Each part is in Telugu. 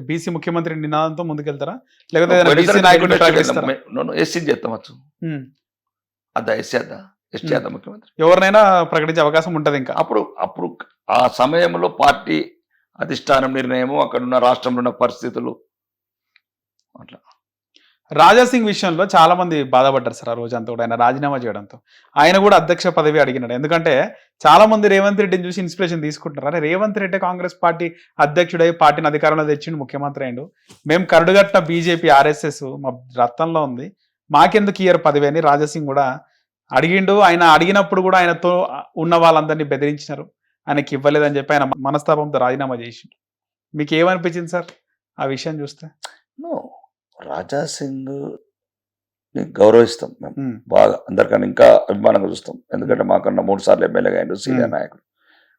బీసీ ముఖ్యమంత్రి నినాదంతో ముందుకెళ్తారా? లేకపోతే ఎస్సీ చేస్తాం వచ్చు ఉమ్. అద్దా ఎస్సీ అద్దా? ఎస్టీ అద్దా ముఖ్యమంత్రి? ఎవరినైనా ప్రకటించే అవకాశం ఉంటది ఇంకా. అప్పుడు అప్పుడు ఆ సమయంలో పార్టీ అధిష్టానం నిర్ణయము అక్కడ ఉన్న రాష్ట్రంలో ఉన్న పరిస్థితులు అట్లా. రాజా సింగ్ విషయంలో చాలా మంది బాధపడ్డారు సార్ ఆ రోజు అంతా కూడా. ఆయన రాజీనామా చేయడంతో. ఆయన కూడా అధ్యక్ష పదవి అడిగినాడు. ఎందుకంటే చాలా మంది రేవంత్ రెడ్డిని చూసి ఇన్స్పిరేషన్ తీసుకుంటున్నారు. అరే రేవంత్ రెడ్డి కాంగ్రెస్ పార్టీ అధ్యక్షుడై పార్టీని అధికారంలో తెచ్చిండు ముఖ్యమంత్రి అయిండు మేము కరుడుగట్ట బీజేపీ ఆర్ఎస్ఎస్ మా రక్తంలో ఉంది. మాకెందుకు ఇయర్ పదవి అని రాజాసింగ్ కూడా అడిగిండు. ఆయన అడిగినప్పుడు కూడా ఆయనతో ఉన్న వాళ్ళందరినీ బెదిరించినారు. ఆయనకి ఇవ్వలేదని చెప్పి ఆయన మనస్తాపంతో రాజీనామా చేసిండు. మీకు ఏమనిపించింది సార్ ఆ విషయం చూస్తే? నో రాజా సింగ్ని గౌరవిస్తాం మేము. బాగా అందరికన్నా ఇంకా అభిమానంగా చూస్తాం. ఎందుకంటే మాకన్నా మూడు సార్లు ఎమ్మెల్యేగా అయ్యిండు సీనియర్. నాయకుడు.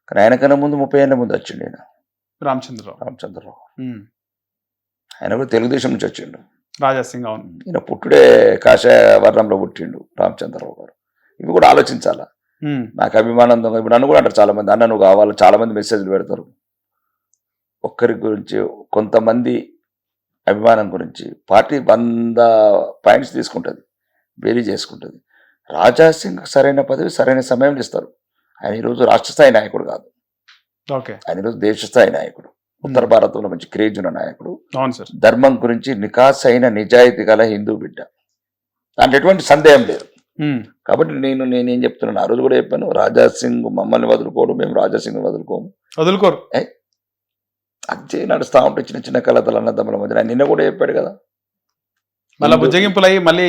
కానీ ఆయనకన్నా ముందు ముప్పై ఏళ్ళ ముందు వచ్చిండు ఆయన రామచంద్రరావు. రామచంద్రరావు. ఆయన కూడా తెలుగుదేశం నుంచి వచ్చిండు. రాజా సింగ్ అవును. ఈయన పుట్టుడే కాషాయ వర్ణంలో పుట్టిండు రామచంద్రరావు గారు. ఇవి కూడా ఆలోచించాలా? నాకు అభిమానం. ఇప్పుడు నన్ను కూడా అంటారు చాలా మంది అన్న నువ్వు కావాలి? చాలా మంది మెసేజ్లు పెడతారు. ఒక్కరి గురించి కొంతమంది అభిమానం గురించి. పార్టీ వంద పాయింట్స్ తీసుకుంటుంది. వేరీ చేసుకుంటుంది. రాజా సింగ్ సరైన పదవి సరైన సమయంలో ఇస్తారు. ఆయన ఈరోజు రాష్ట్ర స్థాయి నాయకుడు కాదు. ఓకే. ఆయన ఈరోజు దేశ స్థాయి నాయకుడు. ఉత్తర భారతంలో మంచి క్రేజ్ ఉన్న నాయకుడు. ధర్మం గురించి నికాస్ అయిన నిజాయితీ గల హిందూ బిడ్డ. దాంట్లో ఎటువంటి సందేహం లేదు. ఉమ్, కాబట్టి నేను నేనేం చెప్తున్నాను? ఆ రోజు కూడా చెప్పాను రాజా సింగ్ మమ్మల్ని వదులుకోడు మేము రాజా సింగ్ వదులుకోము. వదులుకోరు. అదే నడుస్తా ఉంటే చిన్న చిన్న కలతలు అన్నదమ్ముల మధ్య ఆయన నిన్న కూడా చెప్పాడు కదా. మళ్ళీ బుజ్జగింపులు అయ్యి మళ్ళీ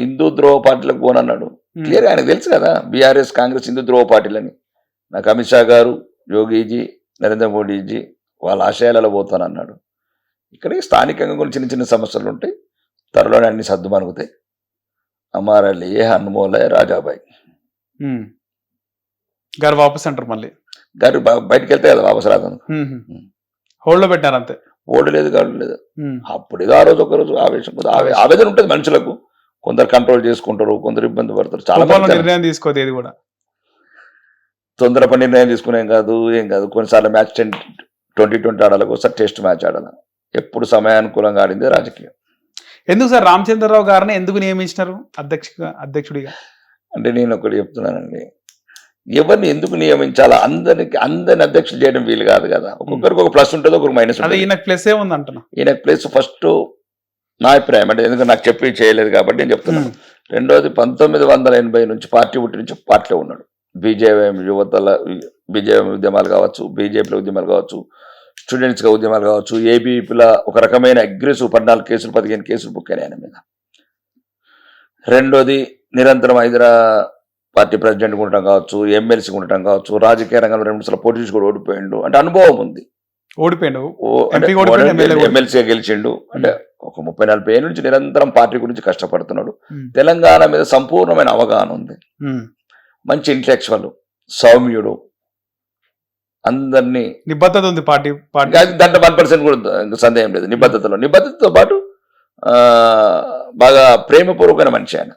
హిందూ ద్రోవ పార్టీలకు పోనన్నాడు. క్లియర్ ఆయనకు తెలుసు కదా బీఆర్ఎస్ కాంగ్రెస్ హిందూ ద్రోవ పార్టీలని. నాకు అమిత్ షా గారు యోగీజీ నరేంద్ర మోడీజీ వాళ్ళ ఆశయాలలో పోతానన్నాడు. ఇక్కడ స్థానికంగా కొన్ని చిన్న చిన్న సమస్యలు ఉంటాయి త్వరలోనే అన్ని సర్దు మనుగుతాయి అమారలి ఏ హనుమోలే రాజాబాయి. గారు వాపస్ అంటారు మళ్ళీ. గారు బయటికి వెళ్తే కదా వాపసు రాదు హోల్డ్లో పెట్టారు అంతే. ఓడి లేదు గాడు లేదు. అప్పుడు ఏదో ఆ రోజు ఒక రోజు ఆవేశం. ఆవేదన ఉంటుంది మనుషులకు. కొందరు కంట్రోల్ చేసుకుంటారు కొందరు ఇబ్బంది పడతారు. చాలా నిర్ణయం తీసుకోదు కూడా. తొందరపడి నిర్ణయం తీసుకునేం కాదు ఏం కాదు. కొన్నిసార్లు మ్యాచ్ టెన్ ట్వంటీ ట్వంటీ ఆడాలి ఒకసారి టెస్ట్ మ్యాచ్ ఆడాలి. ఎప్పుడు సమయానుకూలంగా ఆడింది రాజకీయం. ఎందుకు సార్ రామచంద్రరావు గారిని ఎందుకు నియమించినారు అధ్యక్ష అధ్యక్షుడిగా? అంటే నేను ఒకటి చెప్తున్నానండి. ఎవరిని ఎందుకు నియమించాలా? అందరికి అందరిని అధ్యక్షులు చేయడం వీలు కాదు కదా. ఒక్కొక్కరికి ఒక ప్లస్ ఉంటుంది ఒకరికి మైనస్ ఉంటుంది. ఈయనకు ప్లస్ ఏ ఉంది అంటున్నా ఈయన ప్లేస్ ఫస్ట్ నా అభిప్రాయం. అంటే ఎందుకంటే నాకు చెప్పి చేయలేదు కాబట్టి నేను చెప్తున్నాను. రెండోది పంతొమ్మిది వందల ఎనభై నుంచి పార్టీ పుట్టి నుంచి పార్టీలో ఉన్నాడు. బీజేఎం యువతల బీజేఎం ఉద్యమాలు కావచ్చు బీజేపీలో ఉద్యమాలు కావచ్చు స్టూడెంట్స్గా ఉద్యమాలు కావచ్చు ఏబీపీల ఒక రకమైన అగ్రెసివ్ పద్నాలుగు కేసులు పదిహేను కేసులు బుక్ అయినాయి ఆయన మీద. రెండోది నిరంతరం హైదరా పార్టీ ప్రెసిడెంట్ ఉండటం కావచ్చు ఎమ్మెల్సీ ఉండటం కావచ్చు రాజకీయ రంగంలో రెండు సార్లు పోటీ కూడా ఓడిపోయిండు. అంటే అనుభవం ఉంది. ఓడిపోయాడు. ఎమ్మెల్సీగా గెలిచిండు. అంటే ఒక ముప్పై నలభై ఏళ్ళ నుంచి నిరంతరం పార్టీ గురించి కష్టపడుతున్నాడు. తెలంగాణ మీద సంపూర్ణమైన అవగాహన ఉంది. మంచి ఇంటలెక్చువల్ సౌమ్యుడు అందరినీ నిబద్ధత ఉంది పార్టీ పార్టీ. దాంట్లో వన్ పర్సెంట్ కూడా సందేహం లేదు. నిబద్ధతలో నిబద్ధతతో పాటు బాగా ప్రేమపూర్వకమైన మనిషి ఆయన.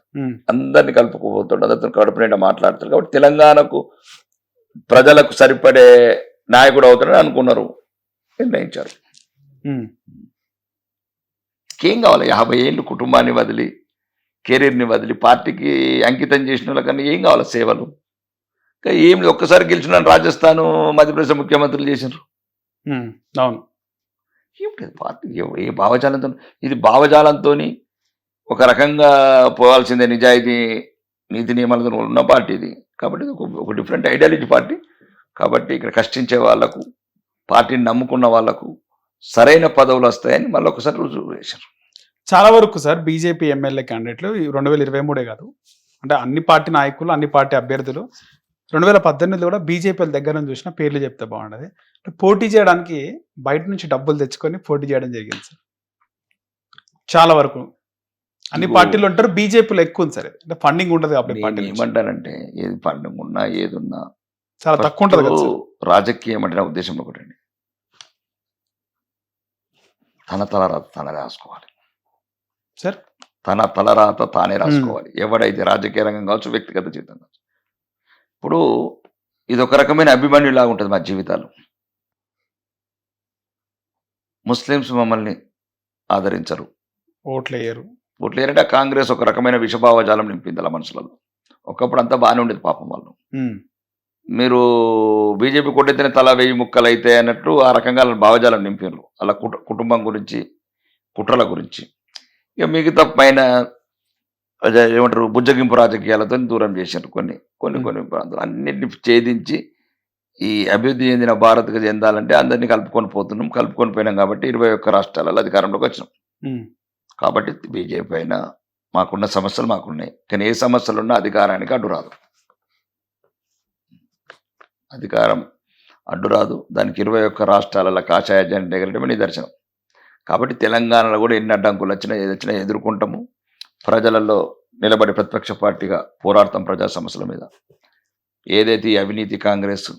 అందరినీ కలుపుకుపోతాడు అందరితో కడుపు నిండా మాట్లాడతాడు కాబట్టి తెలంగాణకు ప్రజలకు సరిపడే నాయకుడు అవుతాడని అనుకున్నారు నిర్ణయించారు. ఏం కావాలి? యాభై ఏళ్ళు కుటుంబాన్ని వదిలి కెరీర్ని వదిలి పార్టీకి అంకితం చేసిన వాళ్ళకన్నా ఏం కావాలి సేవలు? ఇంకా ఏం లేదు. ఒక్కసారి గెలిచిన రాజస్థాన్ మధ్యప్రదేశ్ ముఖ్యమంత్రులు చేసినారు అవును. ఏం లేదు పార్టీ ఏ- భావజాలంతో ఇది భావజాలంతో ఒక రకంగా పోవాల్సిందే నిజాయితీ నీతి నియమాలతో ఉన్న పార్టీ ఇది. కాబట్టి ఇది ఒక- డిఫరెంట్ ఐడియాలజీ పార్టీ. కాబట్టి ఇక్కడ కష్టించే వాళ్ళకు పార్టీని నమ్ముకున్న వాళ్ళకు సరైన పదవులు వస్తాయని మళ్ళీ ఒకసారి రుజువు చేశారు చాలా వరకు సార్ బీజేపీ ఎమ్మెల్యే క్యాండిడేట్లు ఈ రెండు వేల ఇరవై మూడే కాదు. అంటే అన్ని పార్టీ నాయకులు అన్ని పార్టీ అభ్యర్థులు రెండు వేల పద్దెనిమిదిలో కూడా బీజేపీ దగ్గర నుంచి చూసిన పేర్లు చెప్తే బాగుండదు. అంటే పోటీ చేయడానికి బయట నుంచి డబ్బులు తెచ్చుకొని పోటీ చేయడం జరిగింది సార్. చాలా వరకు. అన్ని పార్టీలు ఉంటారు బీజేపీలో ఎక్కువ ఉంది సార్. అంటే ఫండింగ్ ఉంటుంది కాబట్టి పార్టీ నుంచి. ఏమంటానంటే ఏది పండుగ ఉన్నా ఏది ఉన్నా చాలా తక్కువ ఉంటుంది కదా రాజకీయం అంటే నా ఉద్దేశం ఒకటండి. తన తలరాత తన రాసుకోవాలి. సార్? తన తలరాత తానే రాసుకోవాలి. ఎవడైతే రాజకీయ రంగం కావచ్చు వ్యక్తిగత జీవితం కావచ్చు. ఇప్పుడు ఇది ఒక రకమైన అభిమన్యులాగా ఉంటుంది మా జీవితాలు. ముస్లిమ్స్ మమ్మల్ని ఆదరించరు. ఓట్లు వేయరు ఓట్లు ఏంటంటే ఆ కాంగ్రెస్ ఒక రకమైన విషభావజాలం నింపింది అలా మనుషులలో. ఒకప్పుడు అంతా బాగానే ఉండేది పాపం వాళ్ళు. మీరు బీజేపీ కొట్టెత్తిన తల వెయ్యి ముక్కలు అయితే అన్నట్టు ఆ రకంగా భావజాలం నింపారు అలా కుట కుటుంబం గురించి కుట్రల గురించి. ఇక మిగతా పైన ఏమంటారు? బుజ్జగింపు రాజకీయాలతో దూరం చేశారు కొన్ని కొన్ని కొన్ని ప్రాంతాలు. అన్నింటిని ఛేదించి ఈ అభివృద్ధి చెందిన భారత్కి చెందాలంటే అందరినీ కలుపుకొని పోతున్నాం. కలుపుకొని పోయినాం కాబట్టి ఇరవై ఒక్క రాష్ట్రాలలో అధికారంలోకి వచ్చినాం. కాబట్టి బీజేపీ అయినా మాకున్న సమస్యలు మాకున్నాయి. కానీ ఏ సమస్యలు ఉన్నా అధికారానికి అడ్డు రాదు. అధికారం అడ్డు రాదు. దానికి ఇరవై ఒక్క రాష్ట్రాలలో కాషాయ జెండా ఎగరడమే నిదర్శనం. కాబట్టి తెలంగాణలో కూడా ఎన్ని అడ్డంకులు వచ్చినా ఏది వచ్చినా ఎదుర్కొంటాము. ప్రజలలో నిలబడి ప్రతిపక్ష పార్టీగా పోరాడతాం ప్రజా సమస్యల మీద. ఏదైతే అవినీతి కాంగ్రెస్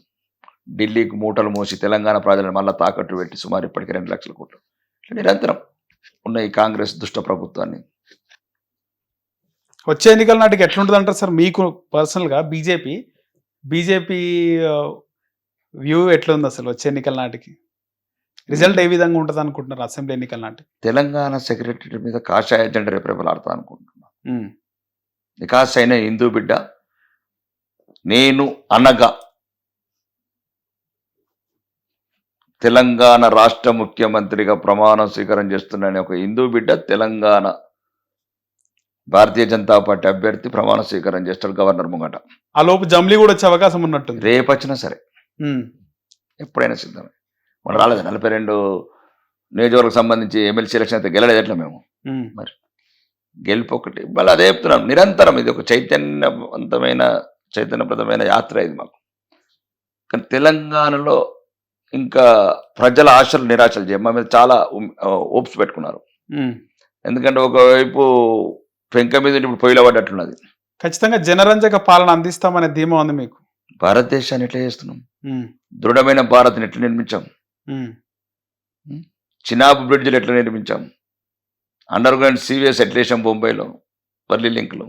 ఢిల్లీకి మూటలు మోసి తెలంగాణ ప్రజలను మళ్ళీ తాకట్టు పెట్టి సుమారు ఇప్పటికి రెండు లక్షల కోట్లు. నిరంతరం ఉన్న ఈ కాంగ్రెస్ దుష్ట ప్రభుత్వాన్ని. వచ్చే ఎన్నికల నాటికి ఎట్లుంటుంది అంటారు సార్? మీకు పర్సనల్గా బీజేపీ బీజేపీ వ్యూ ఎట్లుంది అసలు వచ్చే ఎన్నికల నాటికి? రిజల్ట్ ఏ విధంగా ఉంటుంది అనుకుంటున్నారు అసెంబ్లీ ఎన్నికల నాటికి తెలంగాణ సెక్రటరీ మీద కాషాయ జెండా రేపరేపలాడతా అనుకుంటున్నాను నికాస్ అయిన హిందూ బిడ్డ నేను అనగా తెలంగాణ రాష్ట్ర ముఖ్యమంత్రిగా ప్రమాణ స్వీకారం చేస్తున్నాను ఒక హిందూ బిడ్డ తెలంగాణ భారతీయ జనతా పార్టీ అభ్యర్థి ప్రమాణ స్వీకారం చేస్తాడు గవర్నర్ ముంగట. ఆ లోపు జమ్లీ కూడా వచ్చే అవకాశం ఉన్నట్టుంది. రేపు వచ్చినా సరే ఎప్పుడైనా సిద్ధమే. మనం రాలేదు. నలభై రెండు నియోజకవర్గం సంబంధించి ఎమ్మెల్సీ ఎలక్షన్ అయితే గెలలేదు. ఎట్లా మేము? ఉమ్, గెలుపు ఒకటి. మళ్ళీ అదే చెప్తున్నాం నిరంతరం ఇది ఒక చైతన్యవంతమైన చైతన్యప్రదమైన యాత్ర ఇది మాకు. కానీ తెలంగాణలో ఇంకా ప్రజల ఆశలు నిరాశలు చేయ మా మీద చాలా ఓప్స్ పెట్టుకున్నారు. ఎందుకంటే ఒకవైపు పెంక మీద ఇప్పుడు పొయ్యిలో పడ్డట్లున్నది ఖచ్చితంగా జనరంజక పాలన అందిస్తామనే ధీమా ఉంది మీకు. భారతదేశాన్ని ఎట్లా చేస్తున్నాం? దృఢమైన భారత్ని ఎట్లా నిర్మించాం? చినాబ్ బ్రిడ్జ్లు ఎట్లా నిర్మించాం? అండర్ గ్రౌండ్ సీవీఎస్ ఎట్లా వేసాం బొంబాయిలో వర్లీ లింక్లో.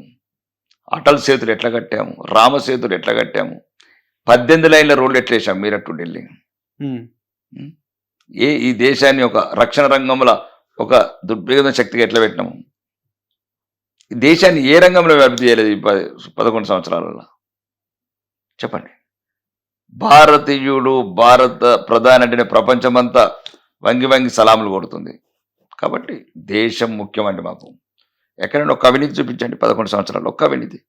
అటల్ సేతులు ఎట్లా కట్టాము? రామ సేతులు ఎట్లా కట్టాము? పద్దెనిమిది లైన్ల రోడ్లు ఎట్లా వేసాం మీరట్టు ఢిల్లీ? ఉమ్, ఏ ఈ దేశాన్ని ఒక రక్షణ రంగంలో ఒక దుర్భేద శక్తిగా ఎట్లా పెట్టినాము? ఈ దేశాన్ని ఏ రంగంలో అభివృద్ధి చేయలేదు ఈ పది పదకొండు సంవత్సరాలలో? చెప్పండి. భారతీయుడు భారత ప్రధాని అంటే ప్రపంచమంతా వంగి వంగి సలాములు కొడుతుంది. కాబట్టి దేశం ముఖ్యమండి మాకు. ఎక్కడైనా ఒక అవినీతి చూపించండి పదకొండు సంవత్సరాలు ఒక్క అవినీతి.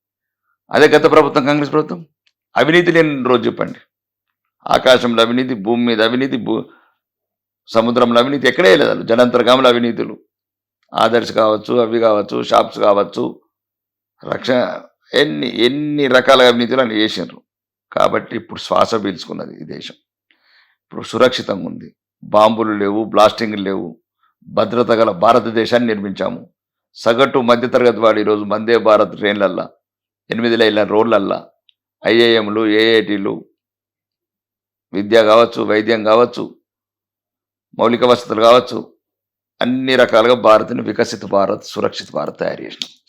అదే గత ప్రభుత్వం కాంగ్రెస్ ప్రభుత్వం. అవినీతి లేని రోజు చెప్పండి. ఆకాశంలో అవినీతి భూమి మీద అవినీతి భూ సముద్రంలో అవినీతి ఎక్కడే లేదు జనంతర్గాములు అవినీతులు. ఆదర్శ్ కావచ్చు అవి కావచ్చు షాప్స్ కావచ్చు. రక్షణ ఎన్ని ఎన్ని రకాల అవినీతులు అని చేసినారు కాబట్టి ఇప్పుడు శ్వాస పీల్చుకున్నది ఈ దేశం. ఇప్పుడు సురక్షితంగా ఉంది. బాంబులు లేవు బ్లాస్టింగ్లు లేవు. భద్రత గల భారతదేశాన్ని నిర్మించాము. సగటు మధ్యతరగతి వాడు ఈరోజు వందే భారత్ ట్రైన్లల్లా ఎనిమిది లైన్ల రోడ్లల్లా ఐఏఎంలు ఏఐటీలు విద్య కావచ్చు వైద్యం కావచ్చు మౌలిక వసతులు కావచ్చు అన్ని రకాలుగా భారత్ని వికసిత భారత్ సురక్షిత భారత్ తయారు చేసినాం.